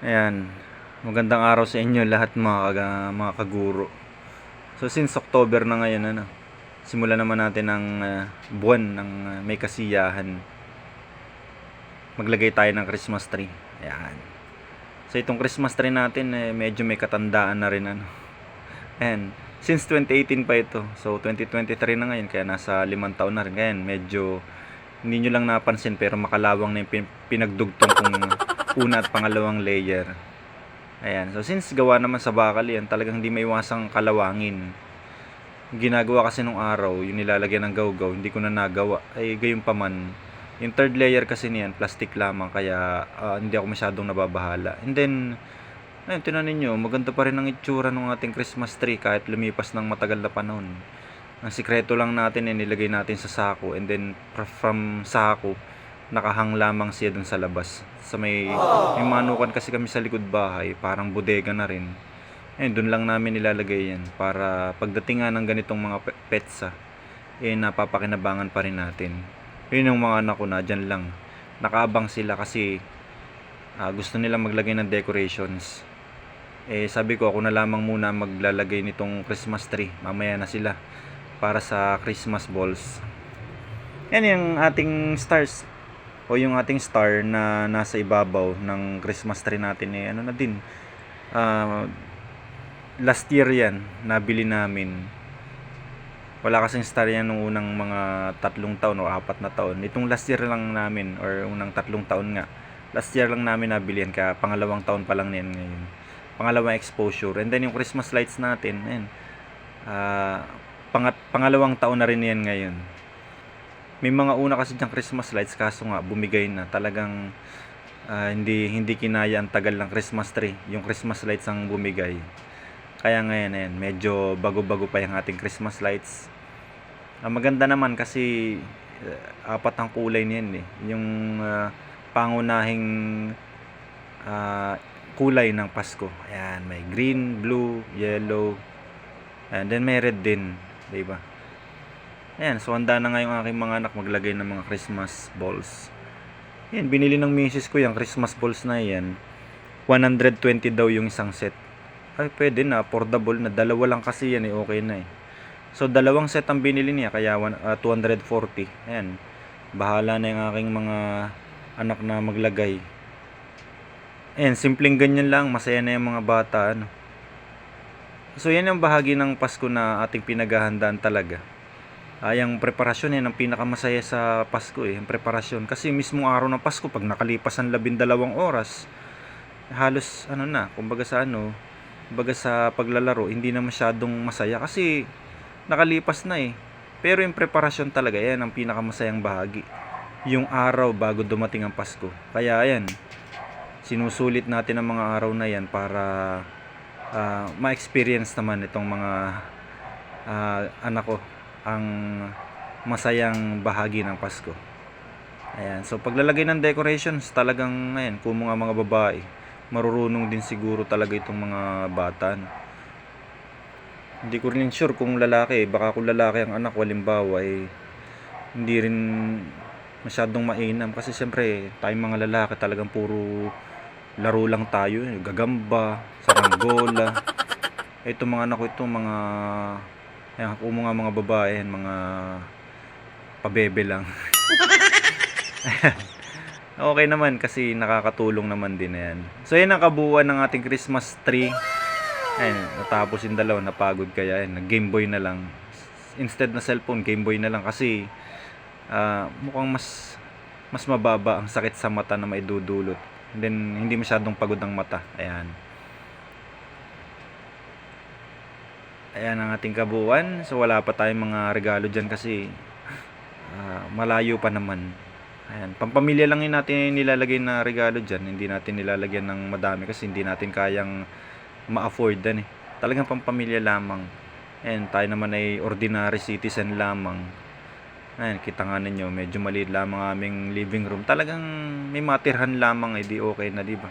Ayan. Magandang araw sa inyo lahat mga, kaga- mga kaguro. So since October na ngayon, ano, simula naman natin ang ah, buwan ng ah, may kasiyahan. Maglagay tayo ng Christmas tree. Ayan. So itong Christmas tree natin, eh, medyo may katandaan na rin. Ano. Ayan. Since 2018 pa ito. So 2023 na ngayon, kaya nasa limang taon na rin. Kaya medyo hindi nyo lang napansin pero makalawang na yung pin- pinagdugtong kong una at pangalawang layer. Ayan. So, since gawa naman sa bakal yan, talagang hindi may iwasang kalawangin. Ginagawa kasi nung araw, yung nilalagyan ng gawgaw, hindi ko na nagawa. Ay, gayon pa man. Yung third layer kasi niyan, plastic lamang, kaya ah, hindi ako masyadong nababahala. And then, ayun, tinan ninyo, maganda pa rin ang itsura ng ating Christmas tree kahit lumipas ng matagal na panahon. Ang sikreto lang natin, eh, nilagay natin sa sako, and then fr- from sako, nakahang lamang siya dun sa labas. Sa may, may manukan kasi kami sa likod bahay, parang bodega na rin. Ayun, dun lang namin nilalagay yan para pagdating ng ganitong mga pe- petsa, eh napapakinabangan pa rin natin. Yun yung mga anak ko na dyan lang. Nakaabang sila kasi ah, gusto nila maglagay ng decorations. Eh sabi ko ako na lamang muna maglalagay nitong Christmas tree. Mamaya na sila para sa Christmas balls. Yan yung ating stars o yung ating star na nasa ibabaw ng Christmas tree natin eh ano na din ah, last year yan nabili namin. Wala kasing star yan nung unang mga tatlong taon o apat na taon. Itong last year lang namin or unang tatlong taon nga. Last year lang namin nabili yan kaya pangalawang taon pa lang yan ngayon. Pangalawang exposure. And then yung Christmas lights natin ayan ah, pangat, pangalawang taon na rin yan ngayon may mga una kasi diyang Christmas lights kaso nga bumigay na. Talagang ah, hindi hindi kinaya ang tagal ng Christmas tree. Yung Christmas lights ang bumigay. Kaya ngayon ayan, medyo bago-bago pa yung ating Christmas lights. Ang maganda naman kasi eh, apat ang kulay niyan eh. Yung ah, pangunahing ah, kulay ng Pasko. Ayan may green, blue, yellow and then may red din di ba Ayan, so handa na nga aking mga anak maglagay ng mga Christmas balls. Ayan, binili ng misis ko yung Christmas balls na yan. 120 daw yung isang set. Ay, pwede na, affordable na. Dalawa lang kasi yan eh, okay na eh. So, dalawang set ang binili niya, kaya one- ah, 240. Ayan, bahala na yung aking mga anak na maglagay. Ayan, simpleng ganyan lang, masaya na yung mga bata. Ano. So, yan yung bahagi ng Pasko na ating pinaghahandaan talaga ay ang preparasyon yan ang pinakamasaya sa Pasko eh, ang preparasyon. Kasi mismong araw ng Pasko, pag nakalipas ang labindalawang oras, halos ano na, kumbaga sa ano, kumbaga sa paglalaro, hindi na masyadong masaya kasi nakalipas na eh. Pero yung preparasyon talaga, yan ang pinakamasayang bahagi. Yung araw bago dumating ang Pasko. Kaya ayan, sinusulit natin ang mga araw na yan para ah, ma-experience naman itong mga ah, anak ko ang masayang bahagi ng Pasko. Ayan, so paglalagay ng decorations, talagang ayan, kung mga mga babae, marurunong din siguro talaga itong mga bata. Hindi ko rin sure kung lalaki, baka kung lalaki ang anak, walimbawa, eh, hindi rin masyadong mainam. Kasi siyempre, tayong mga lalaki talagang puro laro lang tayo. eh. Gagamba, saranggola. Ito mga anak ko, ito mga Ayan, kung mga mga babae, yan, mga pabebe lang. okay naman kasi nakakatulong naman din yan. So yan ang kabuuan ng ating Christmas tree. Ayan, natapos yung dalawa, napagod kaya. Ayan, nag Game Boy na lang. Instead na cellphone, Game Boy na lang kasi ah, mukhang mas mas mababa ang sakit sa mata na maidudulot. And then, hindi masyadong pagod ang mata. Ayan. Ayan ang ating kabuuan. So wala pa tayong mga regalo dyan kasi ah, malayo pa naman. Ayan, pampamilya lang yun natin nilalagay na regalo dyan. Hindi natin nilalagyan ng madami kasi hindi natin kayang ma-afford yan eh. Talagang pampamilya lamang. Ayan, tayo naman ay ordinary citizen lamang. Ayan, kita nga ninyo, medyo maliit lamang ang aming living room. Talagang may matirhan lamang, eh, di okay na, di ba?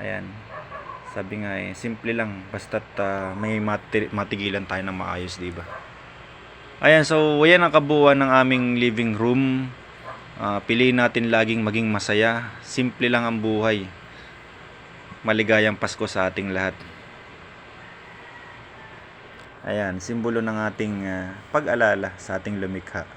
Ayan. Sabi nga eh, simple lang basta't ah, may mati- matigilan tayo ng maayos, 'di ba? Ayan, so ayan ang kabuuan ng aming living room. Ah, piliin natin laging maging masaya. Simple lang ang buhay. Maligayang Pasko sa ating lahat. Ayan, simbolo ng ating ah, pag-alala sa ating lumikha.